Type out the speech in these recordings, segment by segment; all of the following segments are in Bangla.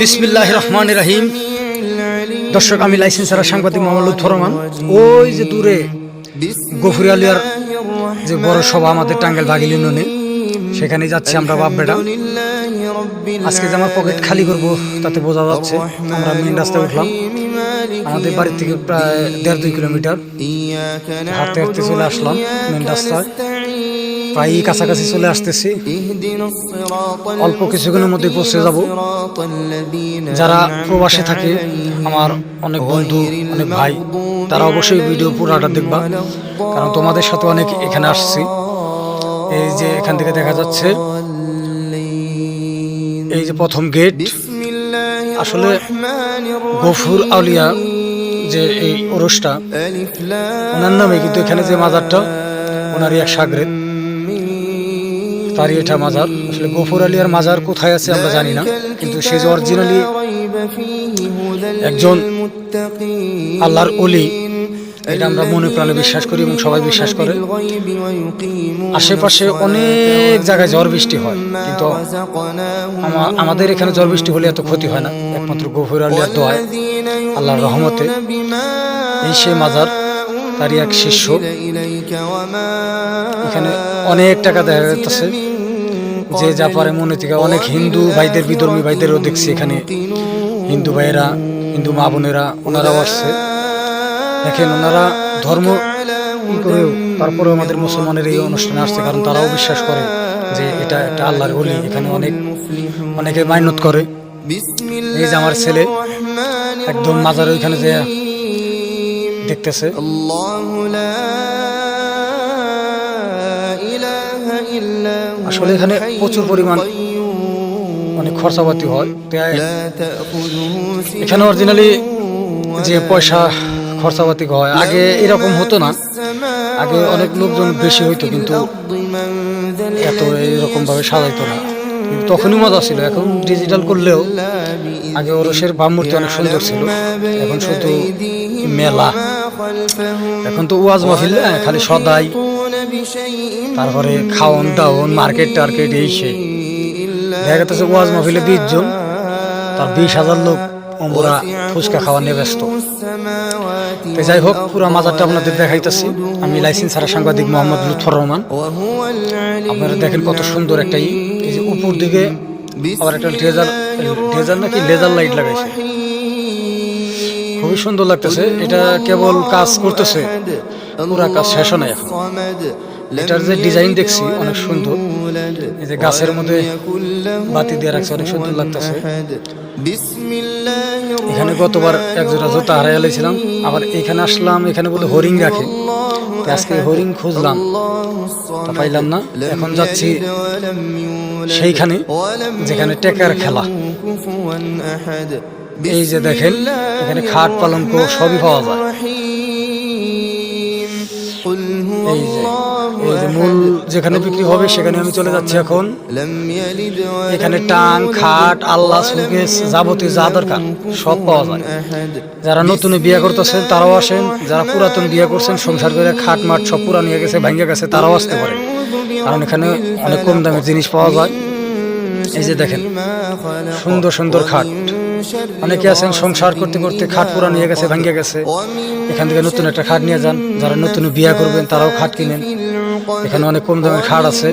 বিসমিল্লাহ রহমান রাহিম। দর্শক, আমি লাইসেন্স লাইসেন্সার সাংবাদিক মোহাম্মদ রহমান। ওই যে দূরে গফুরি আলিয়ার যে বড় সভা আমাদের টাঙ্গাইল বাগিল ইউনিয়নে, সেখানে যাচ্ছি আমরা, বাপ বেটা। আজকে যে আমার পকেট খালি করব, তাতে বোঝা যাচ্ছে আমরা মেন রাস্তায় উঠলাম। আমাদের বাড়ি থেকে প্রায় দেড় দুই কিলোমিটার হাঁটতে হাঁটতে চলে আসলাম মেন রাস্তায়। প্রায় কাছাকাছি চলে আসতেছি। অল্প কিছুক্ষণের মধ্যে পৌঁছে যাব। যারা প্রবাসে থাকে, আমার অনেক বন্ধু, অনেক ভাই, তারা অবশ্যই ভিডিও পুরাটা দেখবা। কারণ তোমাদের সাথে অনেক এখানে আসছি। এই যে এখান থেকে দেখা যাচ্ছে, এই যে প্রথম গেট আসলে গফুর আউলিয়া যে এই ওরসটা, ওনার নামে কিন্তু এখানে যে মাজারটা, ওনারই এক সাগরে তারই এটা মাজার। আসলে গফুর আলিয়ার মাজার কোথায় আছে আমরা জানি না, কিন্তু সে যে অরিজিনালি একজন আল্লাহর অলি এটা আমরা মনে প্রাণে বিশ্বাস করি এবং সবাই বিশ্বাস করে। আশেপাশে অনেক জায়গায় ঝড় বৃষ্টি হয়, কিন্তু আমাদের এখানে ঝড় বৃষ্টি হলে এত ক্ষতি হয় না। একমাত্র গফুর আলিয়ার দোয়ায়, আল্লাহর রহমতে। এই সে মাজার, তারই এক শিষ্য। এখানে অনেক টাকা দেখা যাচ্ছে যে যা পারে মনে থেকে। অনেক হিন্দু ভাইদের, বিধর্মী ভাইদেরও দেখছি এখানে। হিন্দু ভাইয়েরা, হিন্দু মা বোনেরা, ওনারাও আসছে। দেখেন, ওনারা ধর্ম তারপরেও আমাদের মুসলমানের এই অনুষ্ঠানে আসছে, কারণ তারাও বিশ্বাস করে যে এটা একটা আল্লাহর অলি এখানে অনেক, অনেকে মাইনত করে। এই যে আমার ছেলে, একদম মাজার ওইখানে যে দেখতেছে। আসলে এখানে প্রচুর পরিমাণ অনেক খরচাপাতি হয়। এখানে অরিজিনালি যে পয়সা খরচাপাতি হয়, আগে এরকম হতো না। আগে অনেক লোকজন বেশি হইতো, কিন্তু এত এরকম ভাবে সাজাইতো না। তখনই মজা ছিল। এখন ডিজিটাল করলেও আগে ওরসের ভাবমূর্তি অনেক সুন্দর ছিল। এখন শুধু মেলা। এখন তো ওয়াজ মাহফিল খালি সদাই তারপরে খাওয়ন দাওয়ন মার্কেট টার্কেট এই সে। দেখা যাচ্ছে ওয়াজ মাহফিলে বিশ জন তার বিশ হাজার লোক অম্বরা ফুচকা খাওয়া নিয়ে ব্যস্ত। তো যাই হোক পুরো মাজারটা আপনাদের দেখাইতেছি। আমি লাইসেন্স ছাড়া সাংবাদিক মোহাম্মদ লুৎফর রহমান। আপনারা দেখেন কত সুন্দর একটা এই যে উপর দিকে আবার একটা ড্রেজার ড্রেজার নাকি লেজার লাইট লাগাইছে। খুবই সুন্দর লাগতেছে। এটা কেবল কাজ করতেছে। পুরা কাজ শেষ হয় এখন। এটার যে ডিজাইন দেখছি অনেক সুন্দর। এই যে গাছের মধ্যে বাতি দিয়ে রাখছে, অনেক সুন্দর লাগতেছে। এখানে গতবার এক জোড়া জুতা হারাই আলাইছিলাম আবার এখানে আসলাম, এখানে বলে হরিং রাখে। আজকে হরিং খুঁজলাম পাইলাম না। এখন যাচ্ছি সেইখানে, যেখানে টেকার খেলা। এই যে দেখেন, এখানে খাট পালঙ্ক সবই পাওয়া যায়। এই যে মূল যেখানে বিক্রি হবে সেখানে আমি চলে যাচ্ছি এখন। এখানে টাং খাট আল্লাহ সুকেস যাবতীয় যা দরকার সব পাওয়া যায়। যারা নতুন বিয়ে করতেছেন তারাও আসেন। যারা পুরাতন বিয়ে করছেন সংসার করে খাট মাঠ সব পুরা নিয়ে গেছে ভেঙে গেছে তারাও আসতে পারে। কারণ এখানে অনেক কম দামের জিনিস পাওয়া যায়। এই যে দেখেন সুন্দর সুন্দর খাট। অনেকে আছেন সংসার করতে করতে খাট পুরা নিয়ে গেছে ভেঙে গেছে। এখান থেকে নতুন একটা খাট নিয়ে যান, যারা নতুন বিয়ে করবেন তারাও খাট কিনেন। এখানে অনেক কম দামের খাট আছে।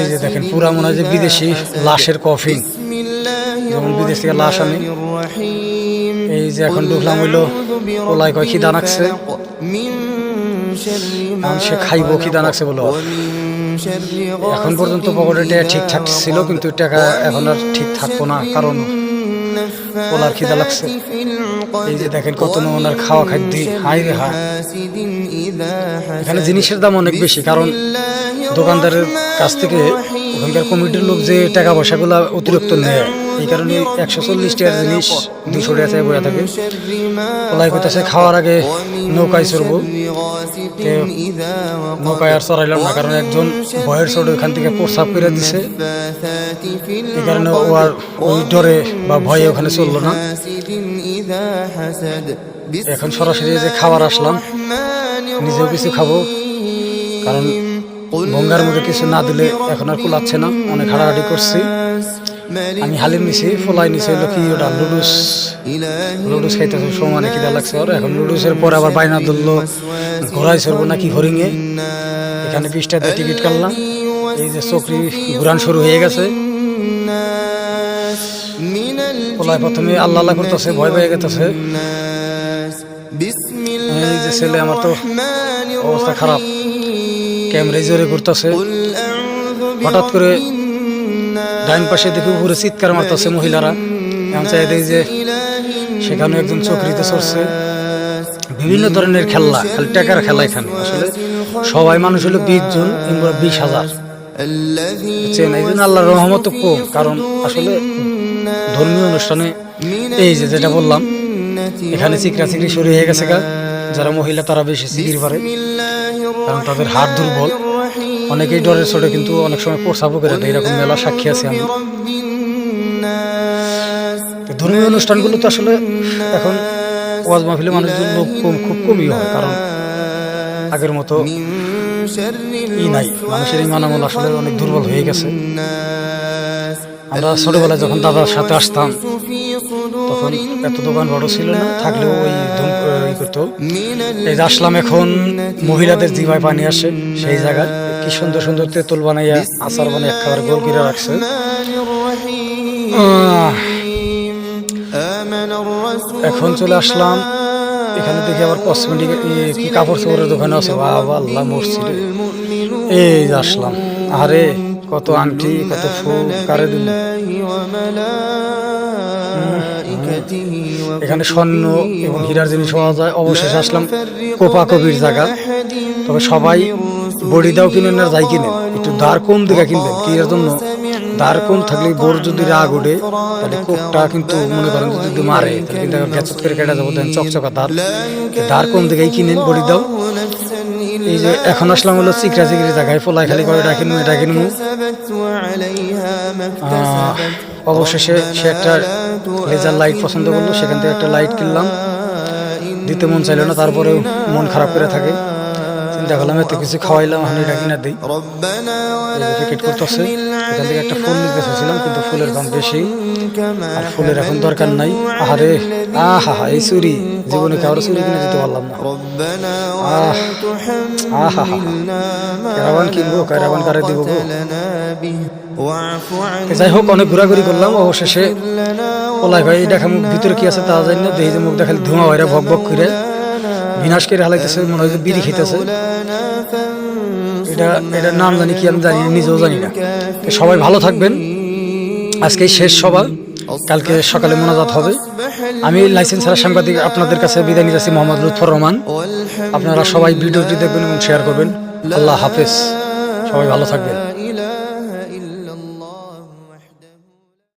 এই যে দেখেন, পুরা মনে হয় যে বিদেশি লাশের কফিন যেমন বিদেশ থেকে লাশ আনে। এই যে এখন ঢুকলাম হইল ওলাই কয় খিদা নাকছে সে খাইবো খিদা নাকছে বলো এখন পর্যন্ত পকেটে টাকা ঠিকঠাক ছিল, কিন্তু টাকা এখন আর ঠিক থাকব না, কারণ ওলার খিদা লাগছে। এই যে দেখেন কত নমুনার খাওয়া খাদ্য হাই রে হাই এখানে জিনিসের দাম অনেক বেশি, কারণ দোকানদারের কাছ থেকে ওখানকার কমিটির লোক যে টাকা পয়সাগুলো অতিরিক্ত নেয়, এই কারণে একশো চল্লিশ টাকার জিনিস দুশো টাকা চাই বয়ে থাকে। ওলাই করতেছে খাওয়ার আগে নৌকায় চড়বো। নৌকায় আর চড়াইলাম কারণ একজন ভয়ের চড়ে ওখান থেকে প্রস্রাব করে দিছে। এই কারণে ও আর ওই ডরে বা ভয়ে ওখানে চলল না। এখন সরাসরি যে খাবার আসলাম, নিজেও কিছু খাব, কারণ ভঙ্গার মধ্যে কিছু না দিলে এখন আর কুলাচ্ছে না, অনেক হাড়াহাড়ি করছি। আমি হালিম নিছি, ফলাই নিছি হলো কি ওটা লুডুস। লুডুস খাইতেছে সমানে খিদা লাগছে ওর। এখন লুডুসের পর আবার বাইনা ধরলো ঘোরাই সরবো নাকি হরিঙে এখানে বিশ টাকা টিকিট কাটলাম। এই যে চকরি ঘুরান শুরু হয়ে গেছে। পোলায় প্রথমে আল্লাহ আল্লাহ করতেছে, ভয় পেয়ে গেতেছে। এই যে ছেলে আমার তো অবস্থা খারাপ। ক্যামেরা জোরে করতেছে হঠাৎ করে ডাইন পাশে দেখে উপরে চিৎকার মারতেছে মহিলারা। আমি চাই দেখি যে সেখানে একজন চকরিতে চড়ছে। বিভিন্ন ধরনের খেলা খালি টাকার খেলা এখানে। আসলে সবাই মানুষ হলো বিশ জন কিংবা বিশ হাজার। এই জন্য আল্লাহর রহমত কম, কারণ আসলে ধর্মীয় অনুষ্ঠানে এই যে যেটা বললাম, এখানে চিকরা চিকরি শুরু হয়ে গেছে যারা মহিলা, তারা বেশি চিকির পারে, কারণ তাদের হাত দুর্বল। অনেকেই ডরের চড়ে, কিন্তু অনেক সময় প্রসাবও করে দেয়। এরকম মেলা সাক্ষী আছে আমি। ধর্মীয় অনুষ্ঠানগুলো তো আসলে এখন ওয়াজ মাহফিলে মানুষজন লোক কম, খুব কমই হয়, কারণ আগের মতো ই নাই। মানুষের ইমান আমল আসলে অনেক দুর্বল হয়ে গেছে। আমরা ছোটবেলায় যখন দাদার সাথে আসতাম, তখন এত দোকান বড় ছিল না, থাকলেও ওই ধুম করতো। এই আসলাম এখন মহিলাদের জিভায় পানি আসে, সেই জায়গায়। কি সুন্দর সুন্দর তেঁতুল বানাইয়া, আচার বানাই একেবারে গোল করে রাখছে। এখন চলে আসলাম। এখানে দেখি আবার কসমেটিক কি কাপড় চোপড়ের দোকানে আছে। বাবা আল্লাহ, মসজিদে। এই আসলাম। আরে কত আংটি, কত ফুল, কারে দিল? এখানে স্বর্ণ এবং হীরার জিনিস পাওয়া যায়। অবশেষে আসলাম কোপা কবির জায়গা। তবে সবাই বড়ি দাও কিনেন না, যাই কিনেন একটু দাঁড় কম দিকে কিনবেন, কি এর জন্য? দাঁড় কম থাকলে বোর যদি রাগ ওঠে, তাহলে কোপটা কিন্তু মনে করেন যদি মারে কিন্তু গ্যাচত করে কেটে যাব, দেন চকচকা দাঁড় দাঁড় কম দিকেই কিনেন বড়ি দাও। এই যে এখন আসলাম হলো চিকরা চিকরি জায়গায়, ফোলাই খালি করে কিনবো, এটা কিনবো। অবশেষে সে একটা লেজার লাইট পছন্দ করল, সেখান থেকে একটা লাইট কিনলাম। দিতে মন চাইলো না, তারপরেও মন খারাপ করে থাকে। করলাম এত কিছু খাওয়াইলাম আমি এটা কিনা দিই। প্যাকেট করতেছে এখান থেকে একটা ফুল নিতে চাইছিলাম কিন্তু ফুলের দাম বেশি। আর ফুলের এখন দরকার নাই। আহারে আহা হা এই চুরি। জীবনে কারও চুরি কিনে দিতে পারলাম না। আহ ক্যারাবান কিনবো ক্যারাবান কারে দিব যাই হোক অনেক ঘোরাঘুরি করলাম অবশেষে। ওলাই ভাই দেখা মুখ ভিতরে কি আছে তা জানি না দেখি যে মুখ দেখালে ধোঁয়া হয়ে ভক ভক করে। করে হালাইতেছে মনে হয় বিড়ি খেতেছে এটা এটার নাম জানি কি, আমি জানি নিজেও জানি না। সবাই ভালো থাকবেন। আজকে শেষ সভা। কালকে সকালে মোনাজাত হবে। আমি লাইসেন্স ছাড়া সাংবাদিক আপনাদের কাছে বিদায় যাচ্ছি, মোহাম্মদ লুৎফর রহমান। আপনারা সবাই ভিডিওটি দেখবেন এবং শেয়ার করবেন। আল্লাহ হাফেজ। সবাই ভালো থাকবেন।